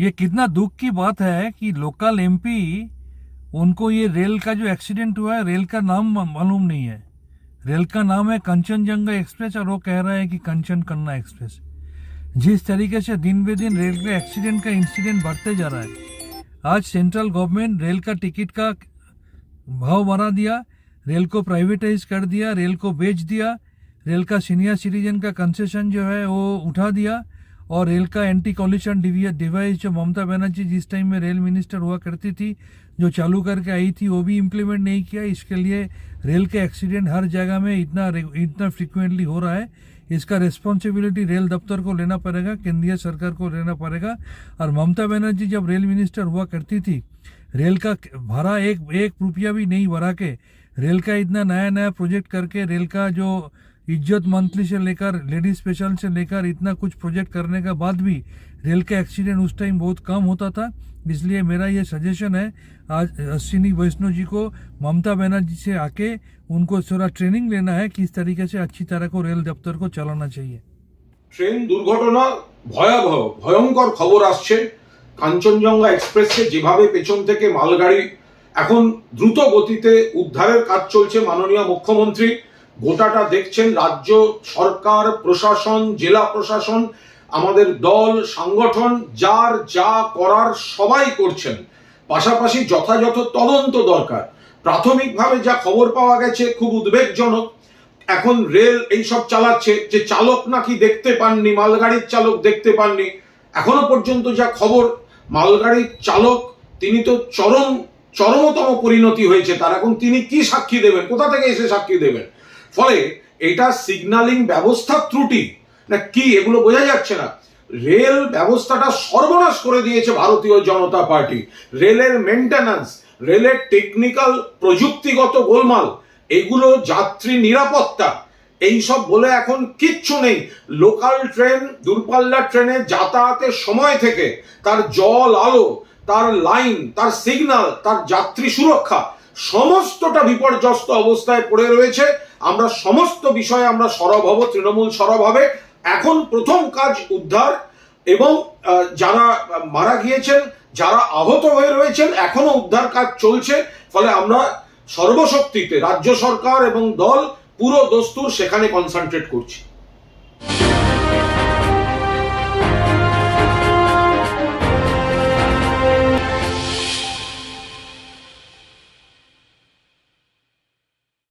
ये कितना दुख की बात है कि लोकल एमपी उनको ये रेल का जो एक्सीडेंट हुआ है, रेल का नाम मालूम नहीं है। रेल का नाम है कंचनजंगा एक्सप्रेस और वो कह रहा है कि कंचन कन्ना एक्सप्रेस। जिस तरीके से दिन बे दिन रेल एक्सीडेंट का इंसिडेंट बढ़ते जा रहा है, आज सेंट्रल गवर्नमेंट रेल का टिकट का भाव बढ़ा दिया, रेल को प्राइवेटाइज कर दिया, रेल को बेच दिया, रेल का सीनियर सिटीजन का कंसेशन जो है वो उठा दिया और रेल का एंटी कॉल्यूशन डिवाइस जो ममता बनर्जी जिस टाइम में रेल मिनिस्टर हुआ करती थी, जो चालू करके आई थी, वो भी इम्प्लीमेंट नहीं किया। इसके लिए रेल के एक्सीडेंट हर जगह में इतना इतना फ्रिक्वेंटली हो रहा है। इसका रिस्पॉन्सिबिलिटी रेल दफ्तर को लेना पड़ेगा, केंद्रीय सरकार को लेना पड़ेगा। और ममता बनर्जी जब रेल मिनिस्टर हुआ करती थी रेल का भाड़ा एक एक रुपया भी नहीं भरा के रेल का इतना नया नया प्रोजेक्ट करके रेल का जो इज्जत मंथली से लेकर लेडी स्पेशल से लेकर इतना कुछ प्रोजेक्ट करने के बाद भी रेल का एक्सीडेंट उस टाइम बहुत कम होता था इसलिए मेरा ये सजेशन है आज अश्विनी वैष्णव जी को ममता बनर्जी से आके उनको थोड़ा ट्रेनिंग लेना है किस तरीके से अच्छी तरह को रेल दफ्तर को चलाना चाहिए ট্রেন দুর্ঘটনা ভয়াবহ ভয়ঙ্কর খবর আসছে কাঞ্চনজঙ্ঘা এক্সপ্রেসকে যেভাবে পেছন থেকে মালগাড়ি এখন দ্রুত গতিতে উদ্ধারের কাজ চলছে মাননীয় মুখ্যমন্ত্রী গোটাটা দেখছেন রাজ্য সরকার, প্রশাসন, জেলা প্রশাসন, আমাদের দল, সংগঠন, যার যা করার সবাই করছেন। পাশাপাশি যথাযথ তদন্ত দরকার। প্রাথমিকভাবে যা খবর পাওয়া গেছে খুব উদ্বেগজনক। এখন রেল এইসব চালাচ্ছে, যে চালক নাকি দেখতে পাননি, মালগাড়ির চালক দেখতে পাননি। এখনও পর্যন্ত যা খবর, মালগাড়ির চালক, তিনি তো চরম, চরমতম পরিণতি হয়েছে। তার এখন তিনি কি সাক্ষী দেবেন? কোথা থেকে এসে সাক্ষী দেবেন? ফলে এটা সিগন্যালিং ব্যবস্থার ত্রুটি। না, কি এগুলো বোঝা যাচ্ছে না। রেল ব্যবস্থাটা সর্বনাশ করে দিয়েছে ভারতীয় জনতা পার্টি। রেলের মেনটেন্যান্স রেলের টেকনিক্যাল প্রযুক্তিগত গোলমাল, এগুলো যাত্রী নিরাপত্তা, এইসব বলে এখন কিচ্ছু নেই। লোকাল ট্রেন দূরপাল্লার ট্রেনে যাতায়াতের সময় থেকে তার জল আলো, তার লাইন তার সিগন্যাল তার যাত্রী সুরক্ষা সমস্তটা বিপর্যস্ত অবস্থায় পড়ে রয়েছে। আমরা সমস্ত বিষয়ে আমরা সরব হব, তৃণমূল সরব হবে। এখন প্রথম কাজ উদ্ধার এবং যারা মারা গিয়েছেন, যারা আহত হয়ে রয়েছেন, এখনও উদ্ধার কাজ চলছে। ফলে আমরা সর্বশক্তিতে রাজ্য সরকার এবং দল পুরো দস্তুর সেখানে কনসেন্ট্রেট করছি।